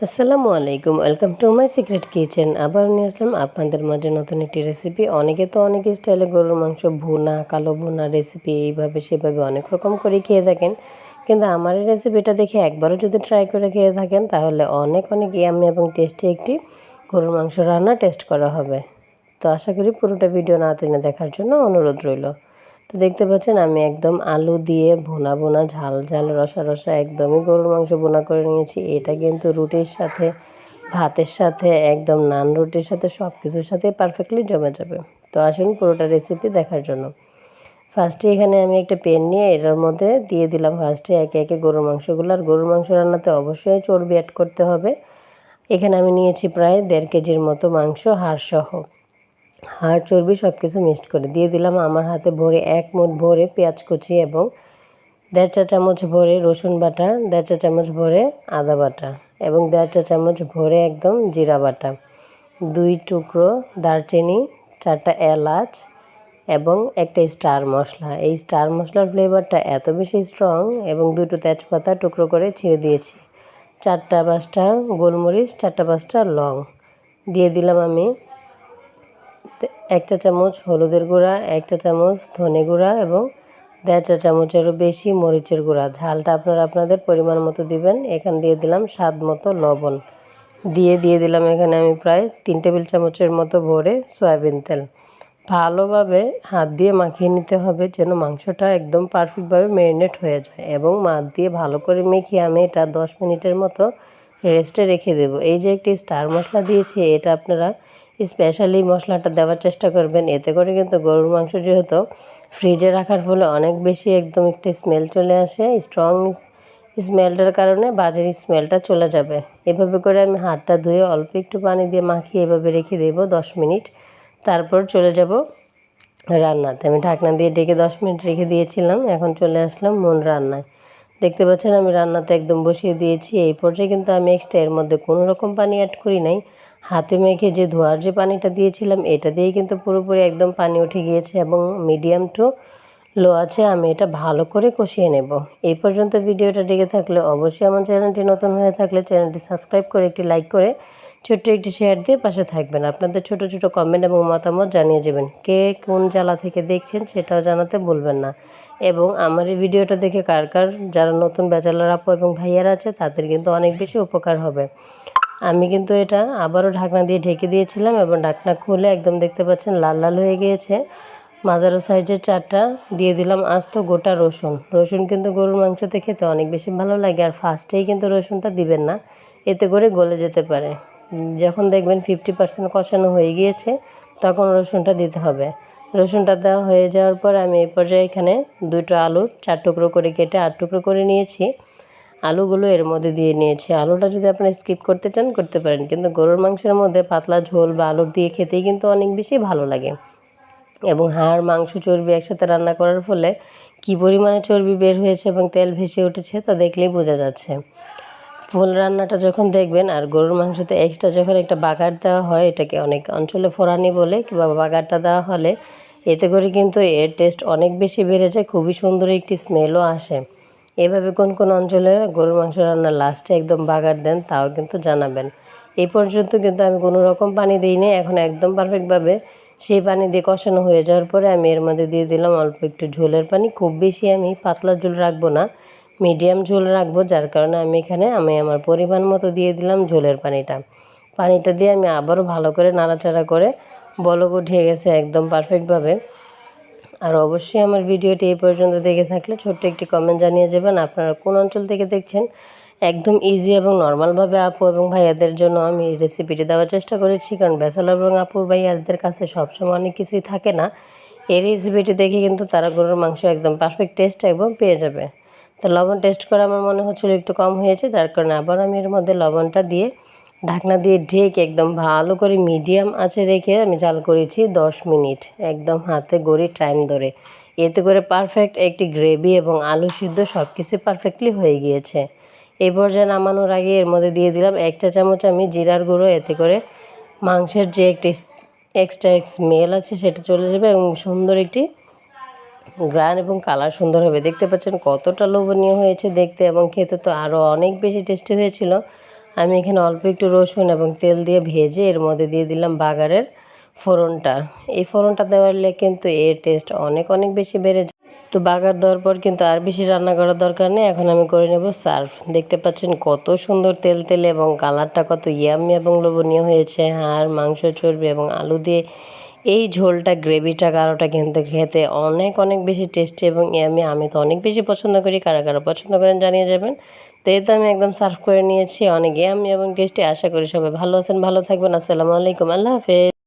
আসসালামু আলাইকুম welcome to my secret kitchen আবার নিয়ে আসলাম আপনাদের মাঝে নতুন একটি রেসিপি অনেকে তো অনেক স্টাইলে গরুর মাংস, ভুনা, কালো ভুনা রেসিপি এইভাবে সেভাবে অনেক রকম করে খেয়ে থাকেন। কিন্তু আমার এই রেসিপিটা দেখে একবারও যদি ট্রাই করে খেয়ে থাকেন, তাহলে অনেক অনেক ইয়ামি এবং টেস্টি একটি গরুর মাংস রান্না টেস্ট করা হবে। তো আশা করি পুরোটা ভিডিও না টেনে দেখার জন্য অনুরোধ রইল। তো দেখতে পাচ্ছেন, আমি একদম আলু দিয়ে ভুনা ভুনা ঝাল ঝাল রসা রসা একদমই গরুর মাংস ভুনা করে নিয়েছি। এটা কিন্তু রুটির সাথে, ভাতের সাথে, একদম নান রুটির সাথে সব কিছুর সাথে পারফেক্টলি জমে যাবে। তো আসুন পুরোটা রেসিপি দেখার জন্য। ফার্স্টে এখানে আমি একটা পেন নিয়ে এটার মধ্যে দিয়ে দিলাম ফার্স্টে একে একে গরুর মাংসগুলো। আর গরুর মাংস রান্নাতে অবশ্যই চর্বি অ্যাড করতে হবে। এখানে আমি নিয়েছি প্রায় দেড় কেজির মতো মাংস হাড় সহ হাড় চর্বি সব কিছু মিক্সড করে দিয়ে দিলাম। আমার হাতে ভরে এক মুঠ ভরে পেঁয়াজ কুচি এবং দেড় চা চামচ ভরে রসুন বাটা, দেড় চা চামচ ভরে আদা বাটা এবং দেড় চা চামচ ভরে একদম জিরা বাটা। দুই টুকরো দারচিনি, চারটা এলাচ এবং একটা স্টার মশলা। এই স্টার মশলার ফ্লেভারটা এত বেশি স্ট্রং এবং দুটো তেজপাতা টুকরো করে ছিঁড়ে দিয়েছি। চারটা পাঁচটা গোলমরিচ, চারটা পাঁচটা লং। দিয়ে দিলাম আমি এক চা চামচ হলুদের গুঁড়া এক চা চামচ ধনে গুঁড়া এবং দেড় চা চামচেরও বেশি মরিচের গুঁড়া। ঝালটা আপনারা আপনাদের পরিমাণ মতো দিবেন। এখান দিয়ে দিলাম স্বাদ মতো লবণ। দিয়ে দিয়ে দিলাম এখানে আমি প্রায় তিন টেবিল চামচের মতো ভরে সয়াবিন তেল। ভালোভাবে হাত দিয়ে মাখিয়ে নিতে হবে যেন মাংসটা একদম পারফেক্টভাবে ম্যারিনেট হয়ে যায় এবং মাছ দিয়ে ভালো করে মেখিয়ে আমি এটা দশ মিনিটের মতো রেস্টে রেখে দেব। এই যে একটি স্টার মশলা দিয়েছি, এটা আপনারা স্পেশালি মশলাটা দেওয়ার চেষ্টা করবেন। এতে করে কিন্তু গরুর মাংস যেহেতু ফ্রিজে রাখার ফলে অনেক বেশি একদম একটি স্মেল চলে আসে। স্ট্রং স্মেলটার কারণে বাজের স্মেলটা চলে যাবে। এভাবে করে আমি হাতটা ধুয়ে অল্প একটু পানি দিয়ে মাখিয়ে এভাবে রেখে দেবো দশ মিনিট। তারপর চলে যাব রান্নাতে। আমি ঢাকনা দিয়ে ডেকে দশ মিনিট রেখে দিয়েছিলাম, এখন চলে আসলাম মন রান্নায়। দেখতে পাচ্ছেন আমি রান্নাতে একদম বসিয়ে দিয়েছি। এই পর্যায়ে কিন্তু আমি এক্সট্রা এর মধ্যে কোনো রকম পানি অ্যাড করি নাই। হাতে মেখে যে ধোয়ার যে পানিটা দিয়েছিলাম, এটা দিয়েই কিন্তু পুরোপুরি একদম পানি উঠে গিয়েছে এবং মিডিয়াম টু লো আছে। আমি এটা ভালো করে কষিয়ে নেব। এই পর্যন্ত ভিডিওটা দেখে থাকলে অবশ্যই আমার চ্যানেলটি নতুন হয়ে থাকলে চ্যানেলটি সাবস্ক্রাইব করে একটি লাইক করে ছোট্ট একটি শেয়ার দিয়ে পাশে থাকবেন। আপনাদের ছোট ছোট কমেন্ট এবং মতামত জানিয়ে যাবেন। কে কোন জ্বালা থেকে দেখছেন সেটাও জানাতে ভুলবেন না। এবং আমার এই ভিডিওটা দেখে কার কার, যারা নতুন ব্যাচেলার আপু এবং ভাইয়ারা আছে, তাদের কিন্তু অনেক বেশি উপকার হবে। আমি কিন্তু এটা আবারও ঢাকনা দিয়ে ঢেকে দিয়েছিলাম এবং ঢাকনা খুলে একদম দেখতে পাচ্ছেন লাল লাল হয়ে গিয়েছে। মাজারো সাইজের চারটা দিয়ে দিলাম আস্ত গোটা রসুন। রসুন কিন্তু গরুর মাংসতে খেতে অনেক বেশি ভালো লাগে আর ফার্স্টেই কিন্তু রসুনটা দিবেন না। এতে করে গলে যেতে পারে। যখন দেখবেন ফিফটি পার্সেন্ট কষানো হয়ে গিয়েছে, তখন রসুনটা দিতে হবে। রসুনটা দেওয়া হয়ে যাওয়ার পর আমি এই পর্যায়ে এখানে দুটো আলু চার টুকরো করে কেটে আট টুকরো করে নিয়েছি। আলুগুলো এর মধ্যে দিয়ে নিয়েছি। আলুটা যদি আপনারা স্কিপ করতে চান, করতে পারেন। কিন্তু গরুর মাংসের মধ্যে পাতলা ঝোল বা আলুর দিয়ে খেতেই কিন্তু অনেক বেশি ভালো লাগে। এবং হাড়, মাংস, চর্বি একসাথে রান্না করার ফলে কী পরিমাণে চর্বি বের হয়েছে এবং তেল ভেসে উঠেছে তা দেখলেই বোঝা যাচ্ছে। ফুল রান্নাটা যখন দেখবেন, আর গরুর মাংসতে এক্সট্রা যখন একটা বাগার দেওয়া হয়, এটাকে অনেক অঞ্চলে ফোরানি বলে কিংবা বাগারটা দেওয়া হলে, এতে করে কিন্তু এর টেস্ট অনেক বেশি বেড়ে যায়, খুবই সুন্দর একটি স্মেলও আসে। এভাবে কোন কোন অঞ্চলে গরুর মাংস রান্নার লাস্টে একদম বাগার দেন, তাও কিন্তু জানাবেন। এই পর্যন্ত কিন্তু আমি কোনো রকম পানি দিইনি, এখন একদম পারফেক্টভাবে সেই পানি দিয়ে কষানো হয়ে যাওয়ার পরে আমি এর মধ্যে দিয়ে দিলাম অল্প একটু ঝোলের পানি। খুব বেশি আমি পাতলা ঝোল রাখব না মিডিয়াম ঝোল রাখব, যার কারণে আমি এখানে আমি আমার পরিমাণ মতো দিয়ে দিলাম ঝোলের পানিটা। পানিটা দিয়ে আমি আবারও ভালো করে নাড়াচাড়া করে বলক উঠে গেছে একদম পারফেক্টভাবে আর অবশ্যই আমার ভিডিওটি এই পর্যন্ত দেখে থাকলে ছোট্ট একটি কমেন্ট জানিয়ে যাবেন। আপনারা কোন অঞ্চল থেকে দেখছেন? একদম ইজি এবং নর্মালভাবে আপু এবং ভাইয়াদের জন্য আমি এই রেসিপিটি দেওয়ার চেষ্টা করেছি, কারণ ব্যাচেলার এবং আপুর ভাইয়াদের কাছে সবসময় অনেক কিছুই থাকে না। এই রেসিপিটি দেখে কিন্তু তারা গরুর মাংস একদম পারফেক্ট টেস্ট একদম পেয়ে যাবে। তো লবণ টেস্ট করে আমার মনে হচ্ছিল একটু কম হয়েছে, যার কারণে আবার আমি এর মধ্যে লবণটা দিয়ে ঢাকনা দিয়ে ঢেকে একদম ভালো করে মিডিয়াম আছে রেখে আমি জাল করেছি দশ মিনিট, একদম হাতে গড়ি টাইম ধরে। এতে করে পারফেক্ট একটি গ্রেভি এবং আলু সিদ্ধ সব কিছু পারফেক্টলি হয়ে গিয়েছে। এই পর্যায়ে নামানোর আগে এর মধ্যে দিয়ে দিলাম একটা চামচ আমি জিরার গুঁড়ো, এতে করে মাংসের যে একটি এক্সট্রা স্মেল আছে সেটা চলে যাবে এবং সুন্দর একটি গ্রান এবং কালার সুন্দর হবে। দেখতে পাচ্ছেন কতটা লোভনীয় হয়েছে দেখতে এবং খেতে তো আরও অনেক বেশি টেস্টি হয়েছিল। আমি এখানে অল্প একটু রসুন এবং তেল দিয়ে ভেজে এর মধ্যে দিয়ে দিলাম বাগারের ফোড়নটা। এই ফোড়নটা দেওয়ালে কিন্তু এর টেস্ট অনেক অনেক বেশি বেড়ে যায়। তো বাগার দেওয়ার পর কিন্তু আর বেশি রান্না করার দরকার নেই। এখন আমি করে নেব সার্ভ। দেখতে পাচ্ছেন কত সুন্দর তেল তেল এবং কালারটা কত ইয়ামি এবং লোভনীয় হয়েছে। হাড় মাংস চর্বি এবং আলু দিয়ে এই ঝোলটা গ্রেভিটা কারোটা কিন্তু খেতে অনেক অনেক বেশি টেস্টি এবং আমি আমি তো অনেক বেশি পছন্দ করি। কারা কারও পছন্দ করেন জানিয়ে যাবেন। তো এই তো আমি একদম সার্ভ করে নিয়েছি অনেক আমি এবং টেস্টি আশা করি সবাই ভালো আছেন, ভালো থাকবেন। আসসালামু আলাইকুম। আল্লাহ হাফেজ।